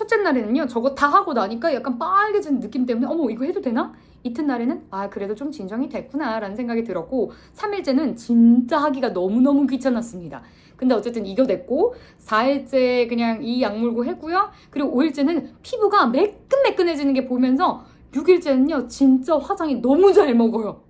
첫째 날에는요 저거 다 하고 나니까 약간 빨개진 느낌 때문에 어머 이거 해도 되나? 이튿날에는 아 그래도 좀 진정이 됐구나 라는 생각이 들었고 3일째는 진짜 하기가 너무너무 귀찮았습니다. 근데 어쨌든 이겨냈고 4일째 그냥 이 약물고 했고요. 그리고 5일째는 피부가 매끈매끈해지는 게 보면서 6일째는요 진짜 화장이 너무 잘 먹어요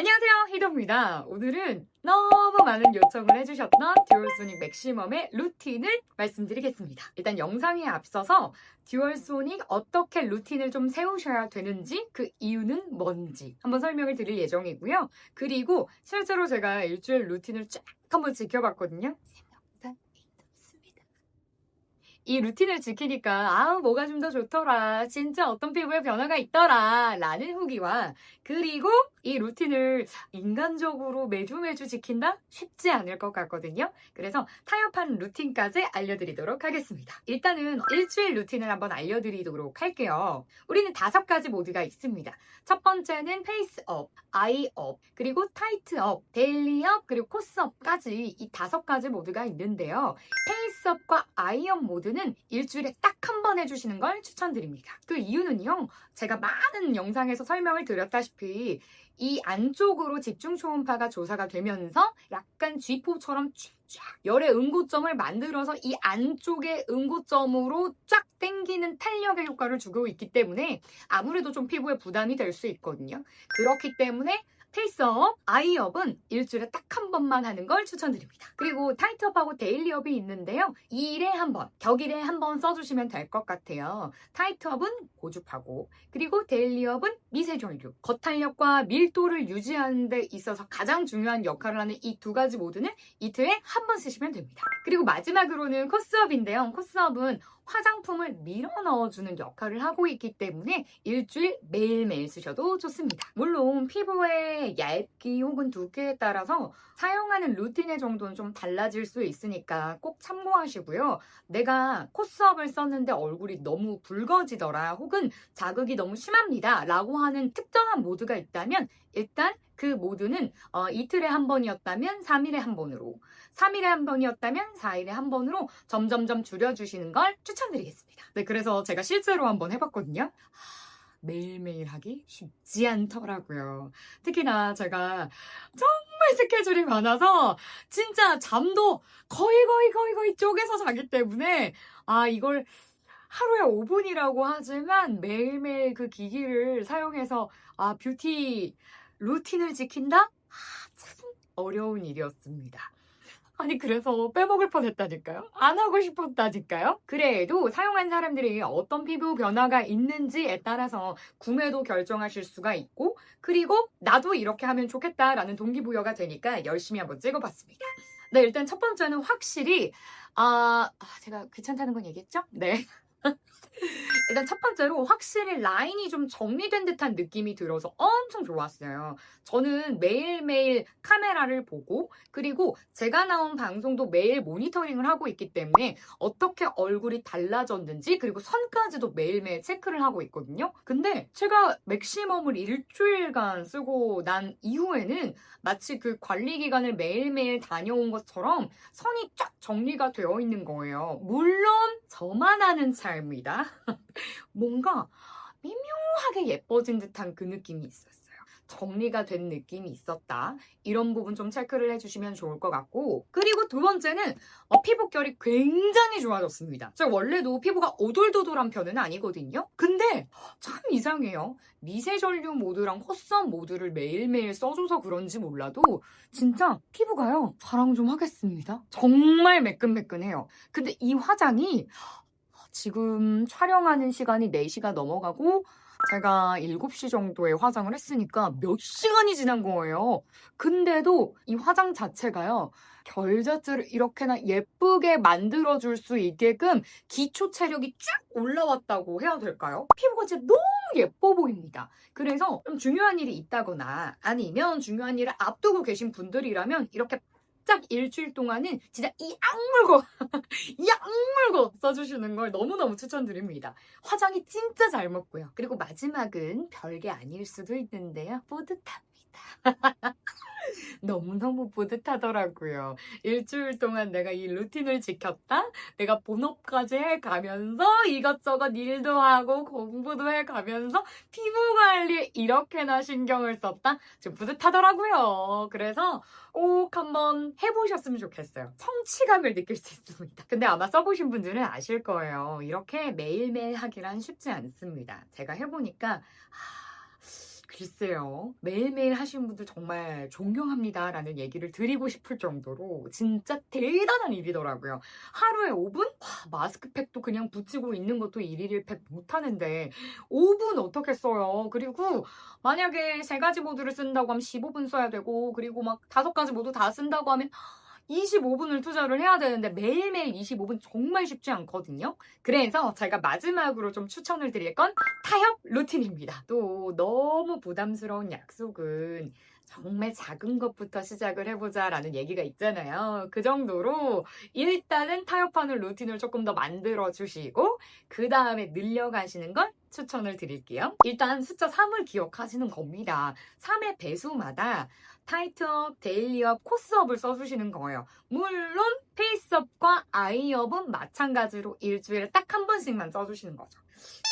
안녕하세요 히더입니다. 오늘은 너무 많은 요청을 해주셨던 듀얼소닉 맥시멈의 루틴을 말씀드리겠습니다. 일단 영상에 앞서서 듀얼소닉 어떻게 루틴을 좀 세우셔야 되는지 그 이유는 뭔지 한번 설명을 드릴 예정이고요. 그리고 실제로 제가 일주일 루틴을 쫙 한번 지켜봤거든요. 이 루틴을 지키니까 아 뭐가 좀 더 좋더라. 진짜 어떤 피부에 변화가 있더라. 라는 후기와 그리고 이 루틴을 인간적으로 매주 매주 지킨다? 쉽지 않을 것 같거든요. 그래서 타협한 루틴까지 알려드리도록 하겠습니다. 일단은 일주일 루틴을 한번 알려드리도록 할게요. 우리는 다섯 가지 모드가 있습니다. 첫 번째는 페이스업, 아이업, 그리고 타이트업, 데일리업, 그리고 코스업까지 이 다섯 가지 모드가 있는데요. 페이스업과 아이업 모드는 일주일에 딱 한 번 해주시는 걸 추천드립니다. 그 이유는요, 제가 많은 영상에서 설명을 드렸다시피 이 안쪽으로 집중 초음파가 조사가 되면서 약간 쥐포처럼 쫙 열의 응고점을 만들어서 이 안쪽의 응고점으로 쫙 당기는 탄력의 효과를 주고 있기 때문에 아무래도 좀 피부에 부담이 될 수 있거든요. 그렇기 때문에 페이스업, 아이업은 일주일에 딱 한 번만 하는 걸 추천드립니다. 그리고 타이트업하고 데일리업이 있는데요. 2일에 한 번, 격일에 한 번 써주시면 될 것 같아요. 타이트업은 고주파고, 그리고 데일리업은 미세전류. 겉탄력과 밀도를 유지하는 데 있어서 가장 중요한 역할을 하는 이 두 가지 모드는 이틀에 한 번 쓰시면 됩니다. 그리고 마지막으로는 코스업인데요. 코스업은 화장품을 밀어 넣어주는 역할을 하고 있기 때문에 일주일 매일매일 쓰셔도 좋습니다. 물론 피부의 얇기 혹은 두께에 따라서 사용하는 루틴의 정도는 좀 달라질 수 있으니까 꼭 참고하시고요. 내가 코스업을 썼는데 얼굴이 너무 붉어지더라 혹은 자극이 너무 심합니다 라고 하는 특정한 모드가 있다면 일단 그 모드는 어, 이틀에 한 번이었다면 3일에 한 번으로 3일에 한 번이었다면 4일에 한 번으로 점점점 줄여주시는 걸 추천드리겠습니다. 네, 그래서 제가 실제로 한번 해봤거든요. 하, 매일매일 하기 쉽지 않더라고요. 특히나 제가 정말 스케줄이 많아서 진짜 잠도 거의 거의 거의 거의 쪼개서 자기 때문에 아, 이걸 하루에 5분이라고 하지만 매일매일 그 기기를 사용해서 아, 뷰티 루틴을 지킨다? 아, 참 어려운 일이었습니다. 아니 그래서 빼먹을 뻔했다니까요. 안 하고 싶었다니까요. 그래도 사용한 사람들이 어떤 피부 변화가 있는지에 따라서 구매도 결정하실 수가 있고 그리고 나도 이렇게 하면 좋겠다라는 동기부여가 되니까 열심히 한번 찍어봤습니다. 네 일단 첫 번째는 확실히 아 아, 제가 귀찮다는 건 얘기했죠? 네. 일단 첫 번째로 확실히 라인이 좀 정리된 듯한 느낌이 들어서 엄청 좋았어요. 저는 매일매일 카메라를 보고 그리고 제가 나온 방송도 매일 모니터링을 하고 있기 때문에 어떻게 얼굴이 달라졌는지 그리고 선까지도 매일매일 체크를 하고 있거든요. 근데 제가 맥시멈을 일주일간 쓰고 난 이후에는 마치 그 관리 기간을 매일매일 다녀온 것처럼 선이 쫙 정리가 되어 있는 거예요. 물론 저만 아는 차입니다. 뭔가 미묘하게 예뻐진 듯한 그 느낌이 있었어요. 정리가 된 느낌이 있었다. 이런 부분 좀 체크를 해주시면 좋을 것 같고. 그리고 두 번째는 어, 피부결이 굉장히 좋아졌습니다. 제가 원래도 피부가 오돌도돌한 편은 아니거든요. 근데 참 이상해요. 미세 전류 모드랑 헛선 모드를 매일매일 써줘서 그런지 몰라도 진짜 피부가요. 자랑 좀 하겠습니다. 정말 매끈매끈해요. 근데 이 화장이 지금 촬영하는 시간이 4시가 넘어가고 제가 7시 정도에 화장을 했으니까 몇 시간이 지난 거예요. 근데도 이 화장 자체가요. 결자체를 이렇게나 예쁘게 만들어줄 수 있게끔 기초 체력이 쭉 올라왔다고 해야 될까요? 피부가 진짜 너무 예뻐 보입니다. 그래서 좀 중요한 일이 있다거나 아니면 중요한 일을 앞두고 계신 분들이라면 이렇게 딱 일주일 동안은 진짜 이 악물고 이 악물고 써주시는 걸 너무너무 추천드립니다. 화장이 진짜 잘 먹고요. 그리고 마지막은 별게 아닐 수도 있는데요. 뿌듯합니다. 너무너무 뿌듯하더라고요. 일주일 동안 내가 이 루틴을 지켰다? 내가 본업까지 해가면서 이것저것 일도 하고 공부도 해가면서 피부 관리에 이렇게나 신경을 썼다? 좀 뿌듯하더라고요. 그래서 꼭 한번 해보셨으면 좋겠어요. 성취감을 느낄 수 있습니다. 근데 아마 써보신 분들은 아실 거예요. 이렇게 매일매일 하기란 쉽지 않습니다. 제가 해보니까 하, 글쎄요. 매일매일 하시는 분들 정말 존경합니다. 라는 얘기를 드리고 싶을 정도로 진짜 대단한 일이더라고요. 하루에 5분? 와, 마스크팩도 그냥 붙이고 있는 것도 일일 1팩 못하는데 5분 어떻게 써요? 그리고 만약에 세 가지 모드를 쓴다고 하면 15분 써야 되고 그리고 막 다섯 가지 모두 다 쓴다고 하면 25분을 투자를 해야 되는데 매일매일 25분 정말 쉽지 않거든요. 그래서 제가 마지막으로 좀 추천을 드릴 건 타협 루틴입니다. 또 너무 부담스러운 약속은 정말 작은 것부터 시작을 해보자 라는 얘기가 있잖아요. 그 정도로 일단은 타협하는 루틴을 조금 더 만들어 주시고 그 다음에 늘려가시는 걸 추천을 드릴게요. 일단 숫자 3을 기억하시는 겁니다. 3의 배수마다 타이트업, 데일리업, 코스업을 써주시는 거예요. 물론 페이스업과 아이업은 마찬가지로 일주일에 딱 한 번씩만 써주시는 거죠.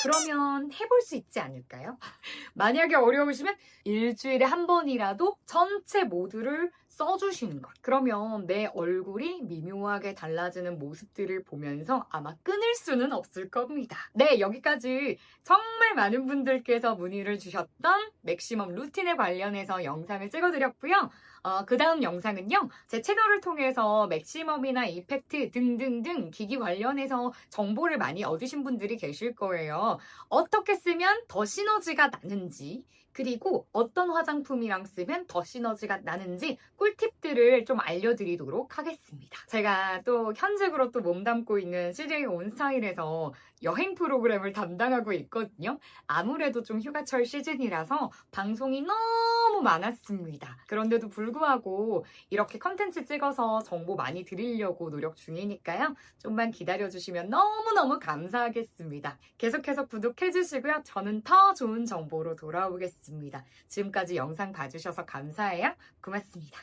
그러면 해볼 수 있지 않을까요? 만약에 어려우시면 일주일에 한 번이라도 전체 모두를 써주시는 것. 그러면 내 얼굴이 미묘하게 달라지는 모습들을 보면서 아마 끊을 수는 없을 겁니다. 네, 여기까지 정말 많은 분들께서 문의를 주셨던 맥시멈 루틴에 관련해서 영상을 찍어드렸고요. 어, 그 다음 영상은요, 제 채널을 통해서 맥시멈이나 이펙트 등등등 기기 관련해서 정보를 많이 얻으신 분들이 계실 거예요. 어떻게 쓰면 더 시너지가 나는지, 그리고 어떤 화장품이랑 쓰면 더 시너지가 나는지 꿀팁들을 좀 알려드리도록 하겠습니다. 제가 또 현직으로 또 몸담고 있는 CJ 온스타일에서 여행 프로그램을 담당하고 있거든요. 아무래도 좀 휴가철 시즌이라서 방송이 너무 많았습니다. 그런데도 불구하고 이렇게 컨텐츠 찍어서 정보 많이 드리려고 노력 중이니까요. 좀만 기다려주시면 너무너무 감사하겠습니다. 계속해서 구독해주시고요. 저는 더 좋은 정보로 돌아오겠습니다. 지금까지 영상 봐주셔서 감사해요. 고맙습니다.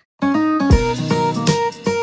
Thank you.